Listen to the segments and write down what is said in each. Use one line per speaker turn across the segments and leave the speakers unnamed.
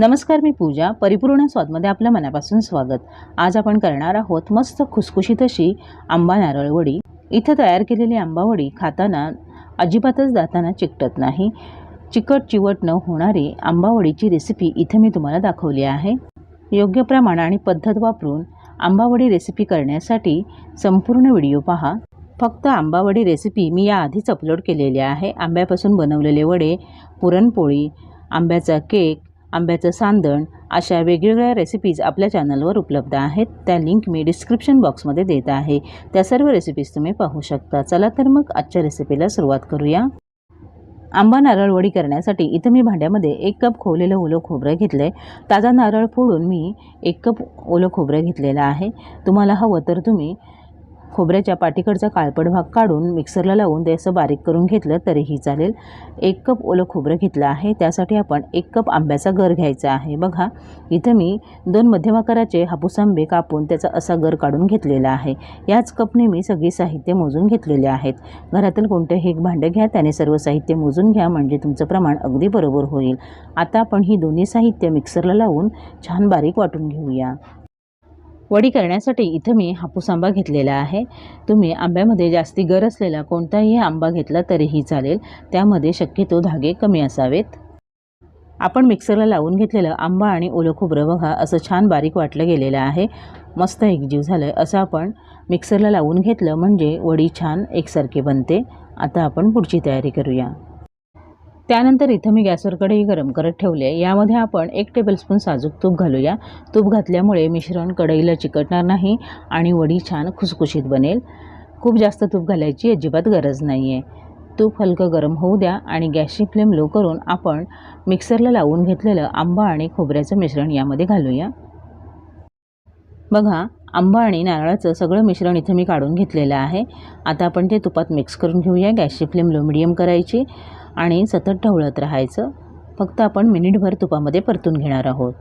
नमस्कार मी पूजा. परिपूर्ण स्वादमध्ये आपलं मनापासून स्वागत. आज आपण करणार आहोत मस्त खुसखुशीत अशी आंबा नारळवडी इथं तयार केलेली आंबावडी खाताना अजिबातच दाताना चिकटत नाही. चिकट चिवट न होणारी आंबावडीची रेसिपी इथं मी तुम्हाला दाखवली आहे. योग्य प्रमाण आणि पद्धत वापरून आंबावडी रेसिपी करण्यासाठी संपूर्ण व्हिडिओ पहा. फक्त आंबावडी रेसिपी मी याआधीच अपलोड केलेली आहे. आंब्यापासून बनवलेले वडे पुरणपोळी आंब्याचा केक आंब्याचं सांदण अशा वेगवेगळ्या रेसिपीज आपल्या चॅनलवर उपलब्ध आहेत. त्या लिंक मी डिस्क्रिप्शन बॉक्समध्ये देत आहे. त्या सर्व रेसिपीज तुम्ही पाहू शकता. चला तर मग आजच्या रेसिपीला सुरुवात करूया. आंबा नारळ वडी करण्यासाठी इथं मी भांड्यामध्ये एक कप खोवलेलं ओलं खोबरं घेतलं आहे ताजा नारळ फोडून मी एक कप ओलं खोबरं घेतलेलं आहे. तुम्हाला हवं तर तुम्ही खोबऱ्याच्या पाठीकडचा काळपट भाग काढून मिक्सरला लावून त्याचं बारीक करून घेतलं तरीही चालेल. एक कप ओलं खोबरं घेतलं आहे. त्यासाठी आपण एक कप आंब्याचा गर घ्यायचा आहे. बघा इथं मी दोन मध्यम आकाराचे हापूस आंबे कापून त्याचा असा गर काढून घेतलेला आहे. याच कपने मी सगळी साहित्य मोजून घेतलेले आहेत. घरातील कोणतेही एक भांडं घ्या त्याने सर्व साहित्य मोजून घ्या म्हणजे तुमचं प्रमाण अगदी बरोबर होईल. आता आपण ही दोन्ही साहित्य मिक्सरला लावून छान बारीक वाटून घेऊया. वडी करण्यासाठी इथं मी हापूस आंबा घेतलेला आहे. तुम्ही आंब्यामध्ये जास्ती गर असलेला कोणताही आंबा घेतला तरीही चालेल. त्यामध्ये शक्यतो धागे कमी असावेत. आपण मिक्सरला लावून घेतलेलं आंबा आणि ओलं खोबरं बघा असं छान बारीक वाटलं गेलेलं आहे. मस्त एकजीव झालं आहे असं आपण मिक्सरला लावून घेतलं म्हणजे वडी छान एकसारखी बनते. आता आपण पुढची तयारी करूया. त्यानंतर इथं मी गॅसवर कढई गरम करत ठेवले यामध्ये आपण एक टेबलस्पून साजूक तूप घालूया. तूप घातल्यामुळे मिश्रण कढईला चिकटणार नाही आणि वडी छान खुसखुशीत बनेल. खूप जास्त तूप घालायची अजिबात गरज नाही आहे तूप हलकं गरम होऊ द्या आणि गॅसची फ्लेम लो करून आपण मिक्सरला लावून घेतलेलं आंबा आणि खोबऱ्याचं मिश्रण यामध्ये घालूया. बघा आंबा आणि नारळाचं सगळं मिश्रण इथं मी काढून घेतलेलं आहे. आता आपण ते तुपात मिक्स करून घेऊया. गॅसची फ्लेम लो मिडियम करायची आणि सतत ढवळत राहायचं. फक्त आपण मिनिटभर तुपामध्ये परतून घेणार आहोत.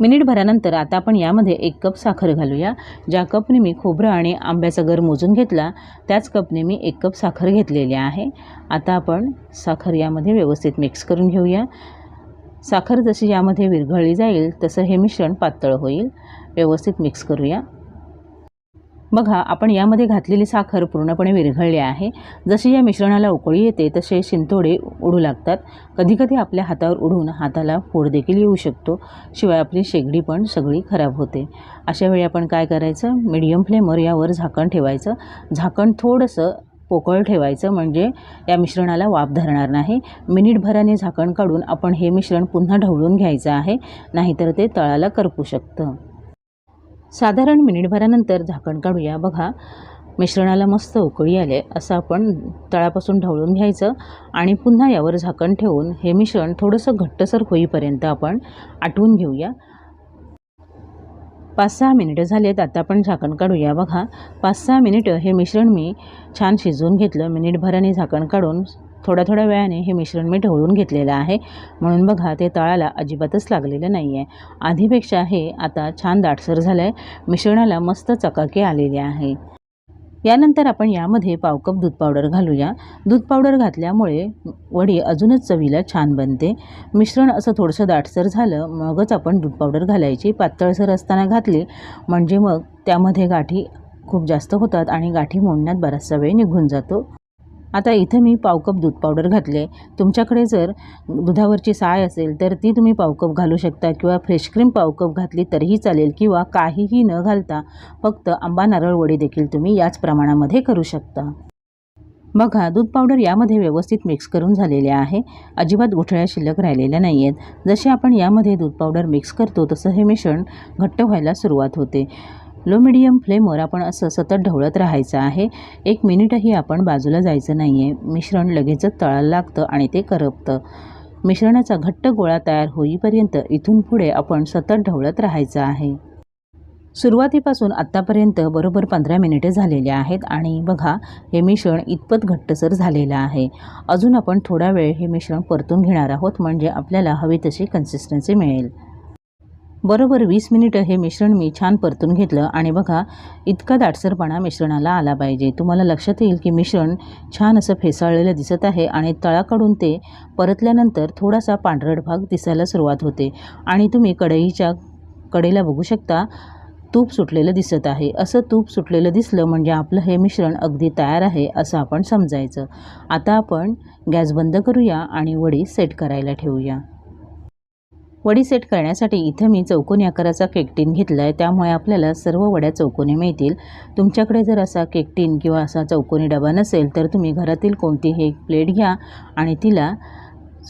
मिनिटभरानंतर आता आपण यामध्ये एक कप साखर घालूया. ज्या कपने मी खोबरं आणि आंब्याचा गर मोजून घेतला त्याच कपने मी एक कप साखर घेतलेली आहे. आता आपण साखर यामध्ये व्यवस्थित मिक्स करून घेऊया. साखर जशी यामध्ये विरघळली जाईल तसं हे मिश्रण पातळ होईल. व्यवस्थित मिक्स करूया. बघा आपण यामध्ये घातलेली साखर पूर्णपणे विरघळली आहे. जशी या मिश्रणाला उकळी येते तसे शिंतोडे उडू लागतात. कधीकधी आपल्या हातावर उडून हाताला फोड देखील येऊ शकतो. शिवाय आपली शेगडी पण सगळी खराब होते. अशा वेळी आपण काय करायचं? मीडियम फ्लेमवर यावर झाकण ठेवायचं. झाकण थोडंसं पोकळ ठेवायचं म्हणजे या मिश्रणाला वाफ धरणार नाही. मिनिटभराने झाकण काढून आपण हे मिश्रण पुन्हा ढवळून घ्यायचं आहे नाहीतर ते तळाला करपू शकतं. साधारण मिनिटभरानंतर झाकण काढूया. बघा मिश्रणाला मस्त उकळी आले असं आपण तळापासून ढवळून घ्यायचं आणि पुन्हा यावर झाकण ठेवून हे मिश्रण थोडंसं घट्टसर होईपर्यंत आपण आटवून घेऊया. पाच सहा मिनिटं झालेत आता आपण झाकण काढूया. बघा पाच सहा मिनिटं हे मिश्रण मी छान शिजवून घेतलं. मिनिटभराने झाकण काढून थोड्या थोड्या वेळाने हे मिश्रण मी ढवळून घेतलेलं आहे. म्हणून बघा ते तळाला अजिबातच लागलेलं नाही आहे आधीपेक्षा हे आता छान दाटसर झालं आहे मिश्रणाला मस्त चकाके आलेले आहे. यानंतर आपण यामध्ये पावकप दूध पावडर घालूया. दूध पावडर घातल्यामुळे वडी अजूनच चवीला छान बनते. मिश्रण असं थोडंसं दाटसर झालं मगच आपण दूध पावडर घालायची. पातळसर असताना घातली म्हणजे मग त्यामध्ये गाठी खूप जास्त होतात आणि गाठी मोडण्यात बराचसा वेळ निघून जातो. आता इथं मी पावकप दूध पावडर घातले. तुमच्याकडे जर दुधावरची साय असेल तर ती तुम्ही पावकप घालू शकता किंवा फ्रेश क्रीम पावकप घातली तरीही चालेल किंवा काहीही न घालता फक्त आंबा नारळ वडी देखील तुम्ही याच प्रमाणामध्ये करू शकता. बघा दूध पावडर यामध्ये व्यवस्थित मिक्स करून झालेले आहे. अजिबात गुठळ्या शिल्लक राहिलेल्या नाही आहेत जसे आपण यामध्ये दूध पावडर मिक्स करतो तसं हे मिश्रण घट्ट व्हायला सुरुवात होते. लो मिडियम फ्लेमवर आपण असं सतत ढवळत राहायचं आहे. एक मिनिटही आपण बाजूला जायचं नाही आहे मिश्रण लगेचच तळायला लागतं आणि ते करपतं. मिश्रणाचा घट्ट गोळा तयार होईपर्यंत इथून पुढे आपण सतत ढवळत राहायचं आहे. सुरुवातीपासून आत्तापर्यंत बरोबर पंधरा मिनिटे झालेली आहेत आणि बघा हे मिश्रण इतपत घट्टसर झालेलं आहे. अजून आपण थोडा वेळ हे मिश्रण परतून घेणार आहोत म्हणजे आपल्याला हवी तशी कन्सिस्टन्सी मिळेल. बरोबर वीस मिनिटं हे मिश्रण मी छान परतून घेतलं आणि बघा इतका दाटसरपणा मिश्रणाला आला पाहिजे. तुम्हाला लक्षात येईल की मिश्रण छान असं फेसाळलेलं दिसत आहे आणि तळाकडून ते परतल्यानंतर थोडासा पांढरट भाग दिसायला सुरुवात होते. आणि तुम्ही कढईच्या कडेला बघू शकता तूप सुटलेलं दिसत आहे. असं तूप सुटलेलं दिसलं म्हणजे आपलं हे मिश्रण अगदी तयार आहे असं आपण समजायचं. आता आपण गॅस बंद करूया आणि वडी सेट करायला ठेवूया. वडी सेट करण्यासाठी इथं मी चौकोनी आकाराचा केकटीन घेतला आहे त्यामुळे आपल्याला सर्व वड्या चौकोनी मिळतील. तुमच्याकडे जर असा केकटीन किंवा असा चौकोनी डबा नसेल तर तुम्ही घरातील कोणतीही एक प्लेट घ्या आणि तिला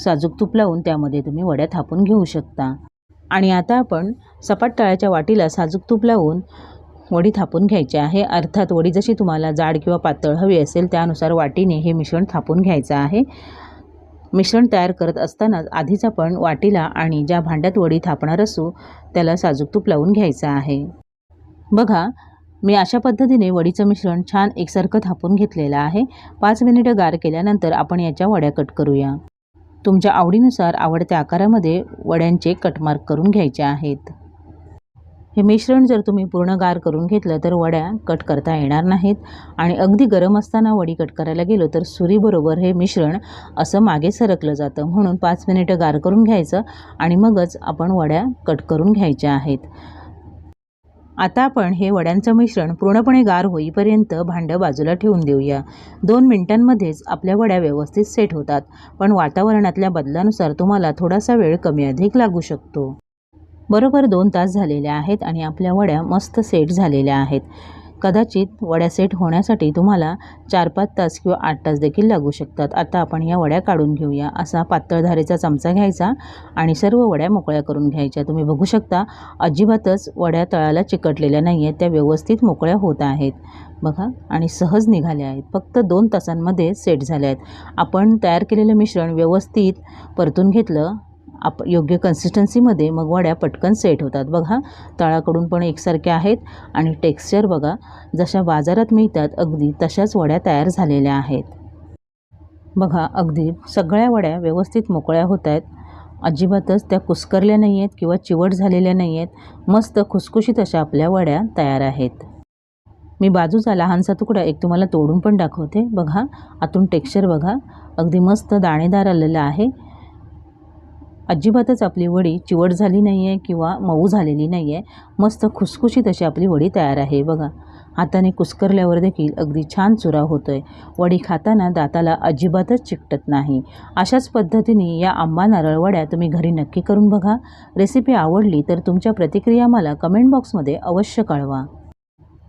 साजूक तूप लावून त्यामध्ये तुम्ही वड्या थापून घेऊ शकता. आणि आता आपण सपाट तळाच्या वाटीला साजूक तूप लावून वडी थापून घ्यायची आहे. अर्थात वडी जशी तुम्हाला जाड किंवा पातळ हवी असेल त्यानुसार वाटीने हे मिश्रण थापून घ्यायचं आहे. मिश्रण तयार करत असतानाच आधीच आपण वाटीला आणि ज्या भांड्यात वडी थापणार असू त्याला साजूक तूप लावून घ्यायचं आहे. बघा मी अशा पद्धतीने वडीचं मिश्रण छान एकसारखं थापून घेतलेलं आहे. पाच मिनिटं गार केल्यानंतर आपण याच्या वड्या कट करूया. तुमच्या आवडीनुसार आवडत्या आकारामध्ये वड्यांचे कटमार्क करून घ्यायचे आहेत. हे मिश्रण जर तुम्ही पूर्ण गार करून घेतलं तर वड्या कट करता येणार नाहीत. आणि अगदी गरम असताना वडी कट करायला गेलो तर सुरीबरोबर हे मिश्रण असं मागे सरकलं जातं. म्हणून पाच मिनिटं गार करून घ्यायचं आणि मगच आपण वड्या कट करून घ्यायच्या आहेत. आता आपण हे वड्यांचं मिश्रण पूर्णपणे गार होईपर्यंत भांडं बाजूला ठेवून देऊया. दोन मिनिटांमध्येच आपल्या वड्या व्यवस्थित सेट होतात पण वातावरणातल्या बदलानुसार तुम्हाला थोडासा वेळ कमी अधिक लागू शकतो. बरोबर दोन तास झालेले आहेत आणि आपल्या वड्या मस्त सेट झालेल्या आहेत. कदाचित वड्या सेट होण्यासाठी तुम्हाला चार पाच तास किंवा आठ तास देखील लागू शकतात. आता आपण या वड्या काढून घेऊया. असा पातळधारेचा चमचा घ्यायचा आणि सर्व वड्या मोकळ्या करून घ्यायच्या. तुम्ही बघू शकता अजिबातच वड्या तळाला चिकटलेल्या नाही आहेत त्या व्यवस्थित मोकळ्या होत आहेत. बघा आणि सहज निघाल्या आहेत. फक्त दोन तासांमध्ये सेट झाल्या आहेत. आपण तयार केलेलं मिश्रण व्यवस्थित परतून घेतलं आप योग्य कन्सिस्टन्सीमध्ये मग वड्या पटकन सेट होतात. बघा तळाकडून पण एकसारख्या आहेत आणि टेक्स्चर बघा जशा बाजारात मिळतात अगदी तशाच वड्या तयार झालेल्या आहेत. बघा अगदी सगळ्या वड्या व्यवस्थित मोकळ्या होत आहेत अजिबातच त्या कुस्करल्या नाही आहेत किंवा चिवट झालेल्या नाही आहेत मस्त खुसखुशीत अशा आपल्या वड्या तयार आहेत. मी बाजूचा लहानसा तुकडा एक तुम्हाला तोडून पण दाखवते. बघा आतून टेक्स्चर बघा. अगदी मस्त दाणेदार आलेलं आहे. अजिबातच आपली वडी चिवट झाली नाही आहे किंवा मऊ झालेली नाही आहे मस्त खुसखुशीत अशी आपली वडी तयार आहे. बघा हाताने कुस्करल्यावर देखील अगदी छान चुरा होतो आहे वडी खाताना दाताला अजिबातच चिकटत नाही. अशाच पद्धतीने या आंबा नारळ वड्या तुम्ही घरी नक्की करून बघा. रेसिपी आवडली तर तुमच्या प्रतिक्रिया मला कमेंट बॉक्समध्ये अवश्य कळवा.